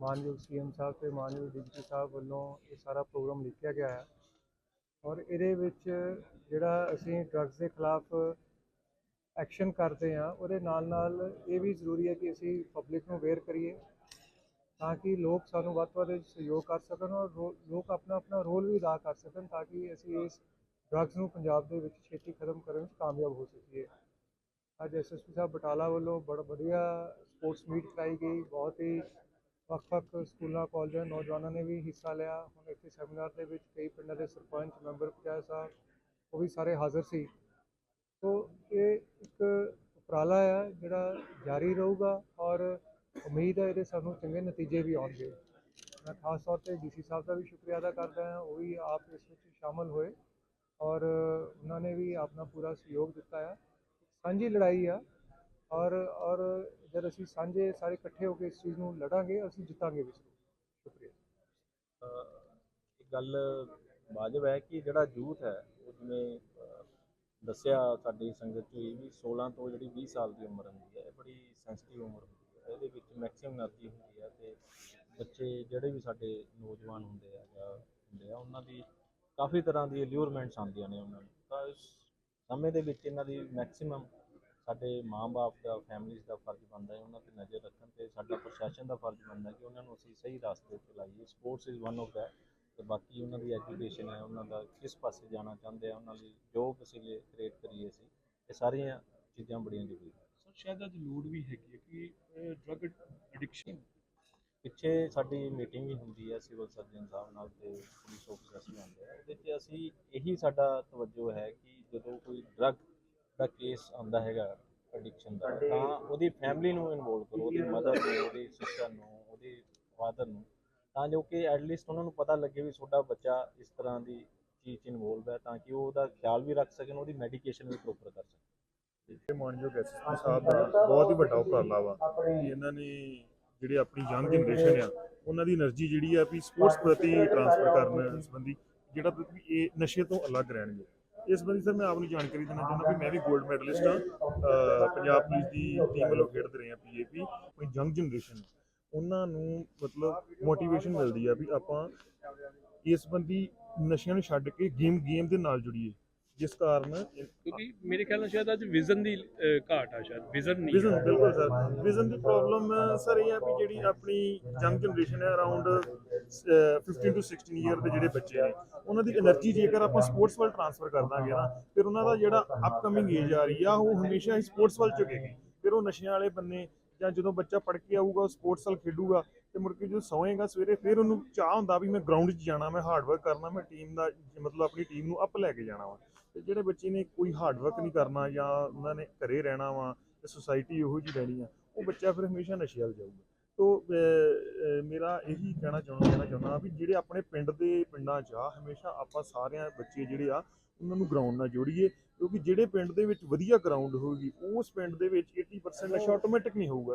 ਮਾਨਯੋਗ ਸੀਐਮ ਸਾਹਿਬ ਤੇ ਮਾਨਯੋਗ ਡਿਪਟੀ ਸਾਹਿਬ ਵੱਲੋਂ ਇਹ ਸਾਰਾ ਪ੍ਰੋਗਰਾਮ ਲਿਖਿਆ ਗਿਆ ਹੈ। ਔਰ ਇਹਦੇ ਵਿੱਚ ਜਿਹੜਾ ਅਸੀਂ ਡਰੱਗਸ ਦੇ ਖਿਲਾਫ ਐਕਸ਼ਨ ਕਰਦੇ ਹਾਂ, ਉਹਦੇ ਨਾਲ ਨਾਲ ਇਹ ਵੀ ਜ਼ਰੂਰੀ ਹੈ ਕਿ ਅਸੀਂ ਪਬਲਿਕ ਨੂੰ ਅਵੇਅਰ ਕਰੀਏ ਤਾਂ ਕਿ ਲੋਕ ਸਾਨੂੰ ਵੱਧ ਤੋਂ ਵੱਧ ਸਹਿਯੋਗ ਕਰ ਸਕਣ ਔਰ ਰੋ- ਲੋਕ ਆਪਣਾ ਆਪਣਾ ਰੋਲ ਵੀ ਅਦਾ ਕਰ ਸਕਣ ਤਾਂ ਕਿ ਅਸੀਂ ਇਸ ਡਰੱਗਸ ਨੂੰ ਪੰਜਾਬ ਦੇ ਵਿੱਚ ਛੇਤੀ ਖਤਮ ਕਰਨ ਵਿੱਚ ਕਾਮਯਾਬ ਹੋ ਸਕੀਏ। ਅੱਜ ਐਸਐਸਪੀ ਸਾਹਿਬ ਬਟਾਲਾ ਵੱਲੋਂ ਬੜਾ, ਵਧੀਆ ਸਪੋਰਟਸ ਮੀਟ ਕਰਾਈ ਗਈ, ਬਹੁਤ ਹੀ ਵੱਖ-ਵੱਖ ਸਕੂਲਾਂ, ਕਾਲਜਾਂ ਨੌਜਵਾਨਾਂ ਨੇ ਵੀ ਹਿੱਸਾ ਲਿਆ। ਹੁਣ ਇੱਥੇ ਸੈਮੀਨਾਰ ਦੇ ਵਿੱਚ ਕਈ ਪਿੰਡਾਂ ਦੇ ਸਰਪੰਚ, ਮੈਂਬਰ ਪੰਚਾਇਤ ਸਾਹਿਬ, ਉਹ ਵੀ ਸਾਰੇ ਹਾਜ਼ਰ ਸੀ। ਸੋ ਇਹ ਇੱਕ ਉਪਰਾਲਾ ਆ ਜਿਹੜਾ ਜਾਰੀ ਰਹੂਗਾ ਔਰ ਉਮੀਦ ਹੈ ਇਹਦੇ ਸਾਨੂੰ ਚੰਗੇ ਨਤੀਜੇ ਵੀ ਆਉਣਗੇ। ਮੈਂ ਖਾਸ ਤੌਰ ਤੇ ਡੀਸੀ ਸਾਹਿਬ ਦਾ ਵੀ ਸ਼ੁਕਰੀਆ ਅਦਾ ਕਰਦਾ ਹਾਂ। ਉਹ ਵੀ ਆਪ ਇਸ ਵਿੱਚ ਸ਼ਾਮਲ ਹੋਏ ਔਰ ਉਹਨਾਂ ਨੇ ਵੀ ਆਪਣਾ ਪੂਰਾ ਸਹਿਯੋਗ ਦਿੱਤਾ ਆ। ਸਾਂਝੀ ਲੜਾਈ ਆ ਔਰ ਔਰ ਜਦ ਅਸੀਂ ਸਾਂਝੇ ਸਾਰੇ ਇਕੱਠੇ ਹੋ ਕੇ ਇਸ ਚੀਜ਼ ਨੂੰ ਲੜਾਂਗੇ, ਅਸੀਂ ਜਿੱਤਾਂਗੇ ਵੀ ਸ਼ੁਕਰੀਆ। ਇੱਕ ਗੱਲ ਵਾਜਬ ਹੈ ਕਿ ਜਿਹੜਾ ਯੂਥ ਹੈ, ਉਹ ਜਿਵੇਂ ਦੱਸਿਆ ਸਾਡੀ ਸੰਗਤ ਚ ਵੀ 16 ਤੋਂ ਜਿਹੜੀ 20 ਸਾਲ ਦੀ ਉਮਰ ਹੁੰਦੀ ਹੈ, ਇਹ ਬੜੀ ਸੈਂਸਿਟਿਵ ਉਮਰ ਹੁੰਦੀ ਹੈ। ਇਹਦੇ ਵਿੱਚ ਮੈਕਸਿਮਮ એનર્ਜੀ ਹੁੰਦੀ ਹੈ ਤੇ ਬੱਚੇ ਜਿਹੜੇ ਵੀ ਸਾਡੇ ਨੌਜਵਾਨ ਹੁੰਦੇ ਆ ਜਾਂ ਹੁੰਦੇ ਆ, ਉਹਨਾਂ ਦੀ ਕਾਫੀ ਤਰ੍ਹਾਂ ਦੀ ਅਲਿਊਰਮੈਂਟਸ ਆਉਂਦੀਆਂ ਨੇ ਉਹਨਾਂ ਨੂੰ। ਤਾਂ ਇਸ ਸਮੇਂ ਦੇ ਵਿੱਚ ਇਹਨਾਂ ਦੀ ਮੈਕਸਿਮਮ ਸਾਡੇ ਮਾਂ-ਬਾਪ ਦਾ ਫੈਮਿਲੀਜ਼ ਦਾ ਫਰਜ਼ ਬਣਦਾ ਹੈ ਉਹਨਾਂ ਤੇ ਨਜ਼ਰ ਰੱਖਣ ਤੇ ਸਾਡਾ ਪ੍ਰਸ਼ਾਸਨ ਦਾ ਫਰਜ਼ ਬਣਦਾ ਕਿ ਉਹਨਾਂ ਨੂੰ ਅਸੀਂ ਸਹੀ ਰਸਤੇ ਤੇ ਲਾਈਏ। Sports is one of that ਤੇ ਬਾਕੀ ਉਹਨਾਂ ਦੀ ਐਜੂਕੇਸ਼ਨ ਹੈ ਉਹਨਾਂ ਦਾ ਕਿਸ ਪਾਸੇ ਜਾਣਾ ਚਾਹੁੰਦੇ ਆ ਉਹਨਾਂ ਲਈ ਜੋ ਵਸੀਲੇ ਕ੍ਰੀਏਟ ਕਰੀਏ ਅਸੀਂ ਇਹ ਸਾਰੀਆਂ ਚੀਜ਼ਾਂ ਬੜੀਆਂ ਜ਼ਰੂਰੀ ਸਰ ਸ਼ਾਇਦ ਅੱਜ ਲੋੜ ਵੀ ਹੈਗੀ ਹੈ ਕਿ ਡਰਗ ਐਡਿਕਸ਼ਨ ਪਿੱਛੇ ਸਾਡੀ ਮੀਟਿੰਗ ਵੀ ਹੁੰਦੀ ਹੈ ਸਿਵਲ ਸਰਜਨ ਸਾਹਿਬ ਨਾਲ ਤੇ ਪੁਲਿਸ ਆਫੀਸਰਸ ਵੀ ਹੁੰਦੇ ਆ। ਉਹਦੇ 'ਚ ਅਸੀਂ ਇਹੀ ਸਾਡਾ ਤਵੱਜੋ ਹੈ ਕਿ ਜਦੋਂ ਕੋਈ ਡਰੱਗ ਦਾ ਕੇਸ ਆਉਂਦਾ ਹੈਗਾ ਐਡਿਕਸ਼ਨ ਦਾ, ਤਾਂ ਉਹਦੀ ਫੈਮਿਲੀ ਨੂੰ ਇਨਵੋਲਵ ਕਰੋ, ਉਹਦੀ ਮਦਰ ਨੂੰ, ਉਹਦੀ ਸਿਸਟਰ ਨੂੰ, ਉਹਦੇ ਫਾਦਰ ਨੂੰ, ਤਾਂ ਜੋ ਕਿ ਐਟਲੀਸਟ ਉਹਨਾਂ ਨੂੰ ਪਤਾ ਲੱਗੇ ਵੀ ਤੁਹਾਡਾ ਬੱਚਾ ਇਸ ਤਰ੍ਹਾਂ ਦੀ ਚੀਜ਼ ਇਨਵੋਲਵ ਹੈ, ਤਾਂ ਕਿ ਉਹ ਉਹਦਾ ਖਿਆਲ ਵੀ ਰੱਖ ਸਕਣ, ਉਹਦੀ ਮੈਡੀਕੇਸ਼ਨ ਵੀ ਪ੍ਰੋਪਰ ਕਰ ਸਕਣ। ਇਹ ਮਾਨਯੋਗ ਐਸਐਸਪੀ ਸਾਹਿਬ ਦਾ ਬਹੁਤ ਹੀ ਵੱਡਾ ਉਪਰਾਲਾ ਵਾ ਇਹਨਾਂ ਨੇ ਜਿਹੜੇ ਆਪਣੀ ਯੰਗ ਜਨਰੇਸ਼ਨ ਆ, ਉਹਨਾਂ ਦੀ એનર્ਜੀ ਜਿਹੜੀ ਆ ਵੀ ਸਪੋਰਟਸ ਪ੍ਰਤੀ ਟ੍ਰਾਂਸਫਰ ਕਰਨ ਸੰਬੰਧੀ, ਜਿਹੜਾ ਇਹ ਨਸ਼ੇ ਤੋਂ ਅਲੱਗ ਰਹਿਣਗੇ। ਇਸ ਸੰਬੰਧੀ ਸਰ ਮੈਂ ਆਪ ਨੂੰ ਜਾਣਕਾਰੀ ਦੇਣਾ ਚਾਹੁੰਦਾ ਵੀ ਮੈਂ ਵੀ 골ਡ ਮੈਡਲਿਸਟ ਹਾਂ ਪੰਜਾਬ ਪੁਲਿਸ ਦੀ ਟੀਮ ਵੱਲੋਂ ਖੇਡਦੇ ਰਹੇ ਹਾਂ ਪੀਏਪੀ ਕੋਈ ਯੰਗ ਜਨਰੇਸ਼ਨ ਉਹਨਾਂ ਨੂੰ ਮਤਲਬ ਮੋਟੀਵੇਸ਼ਨ ਮਿਲਦੀ ਆ ਵੀ ਆਪਾਂ ਇਸ ਸੰਬੰਧੀ ਨਸ਼ਿਆਂ ਨੂੰ ਛੱਡ ਕੇ ਗੇਮ ਗੇਮ ਦੇ ਨਾਲ ਜੁੜੀਏ ਜਿਸ ਕਾਰਨ ਕਿਉਂਕਿ ਮੇਰੇ ਖਿਆਲ ਨਾਲ ਸ਼ਾਇਦ ਅੱਜ ਵਿਜ਼ਨ ਦੀ ਘਾਟ ਆ ਸ਼ਾਇਦ ਵਿਜ਼ਨ ਨਹੀਂ ਵਿਜ਼ਨ। ਬਿਲਕੁਲ ਸਰ। ਵਿਜ਼ਨ ਦੀ ਪ੍ਰੋਬਲਮ ਸਰ ਇਹ ਆ ਵੀ ਜਿਹੜੀ ਆਪਣੀ ਯੰਗ ਜਨਰੇਸ਼ਨ ਹੈ ਅਰਾਊਂਡ 15 ਟੂ 16 ਈਅਰ ਦੇ ਜਿਹੜੇ ਬੱਚੇ ਨੇ, ਉਹਨਾਂ ਦੀ એનર્ਜੀ ਜੇਕਰ ਆਪਾਂ ਸਪੋਰਟਸ ਵੱਲ ਟ੍ਰਾਂਸਫਰ ਕਰ ਨਾ, ਫਿਰ ਉਹਨਾਂ ਦਾ ਜਿਹੜਾ ਅਪਕਮਿੰਗ ਏਜ ਆ ਰਹੀ ਆ, ਉਹ ਹਮੇਸ਼ਾ ਹੀ ਸਪੋਰਟਸ ਵੱਲ ਝੁਕੇਗੀ। ਫਿਰ ਉਹ ਨਸ਼ਿਆਂ ਵਾਲੇ ਬੰਨੇ ਜਾਂ ਜਦੋਂ ਬੱਚਾ ਪੜ ਕੇ ਆਊਗਾ, ਉਹ ਸਪੋਰਟਸ ਨਾਲ ਖੇਡੂਗਾ ਤੇ ਮੁੜ ਕੇ ਜਦੋਂ ਸੌਏਗਾ ਸਵੇਰੇ, ਫਿਰ ਉਹਨੂੰ ਚਾਹ ਹੁੰਦਾ ਵੀ ਮੈਂ ਗਰਾਊਂਡ 'ਚ ਜਾਣਾ, ਮੈਂ ਹਾਰਡ ਵਰਕ ਕਰਨਾ, ਮੈਂ ਟੀਮ ਦਾ, ਮਤਲਬ ਆਪਣੀ ਟੀਮ ਨੂੰ ਅੱਪ ਲੈ ਕੇ ਜਾਣਾ ਵਾ। ਤੇ ਜਿਹੜੇ ਬੱਚੇ ਨੇ ਕੋਈ ਹਾਰਡ ਵਰਕ ਨਹੀਂ ਕਰਨਾ ਜਾਂ ਉਹਨਾਂ ਨੇ ਘਰੇ ਰਹਿਣਾ ਵਾ, ਤੇ ਸੋਸਾਇਟੀ ਉਹੋ ਜਿਹੀ ਰਹਿਣੀ ਆ, ਉਹ ਬੱਚਾ ਫਿਰ ਹਮੇਸ਼ਾ ਨਸ਼ੇ ਵੱਲ ਜਾਊਗਾ। ਤੋਂ ਇਹੀ ਕਹਿਣਾ ਚਾਹੁੰਦਾ ਕਹਿਣਾ ਚਾਹੁੰਦਾ ਵੀ ਜਿਹੜੇ ਆਪਣੇ ਪਿੰਡ ਦੇ ਪਿੰਡਾਂ 'ਚ ਆ ਹਮੇਸ਼ਾ ਆਪਾਂ ਸਾਰਿਆਂ ਬੱਚੇ ਜਿਹੜੇ ਆ ਉਹਨਾਂ ਨੂੰ ਗਰਾਊਂਡ ਨਾਲ ਜੋੜੀਏ ਕਿਉਂਕਿ ਜਿਹੜੇ ਪਿੰਡ ਦੇ ਵਿੱਚ ਵਧੀਆ ਗਰਾਊਂਡ ਹੋਊਗੀ ਉਸ ਪਿੰਡ ਦੇ ਵਿੱਚ 80% ਨਸ਼ਾ ਆਟੋਮੈਟਿਕ ਨਹੀਂ ਹੋਊਗਾ।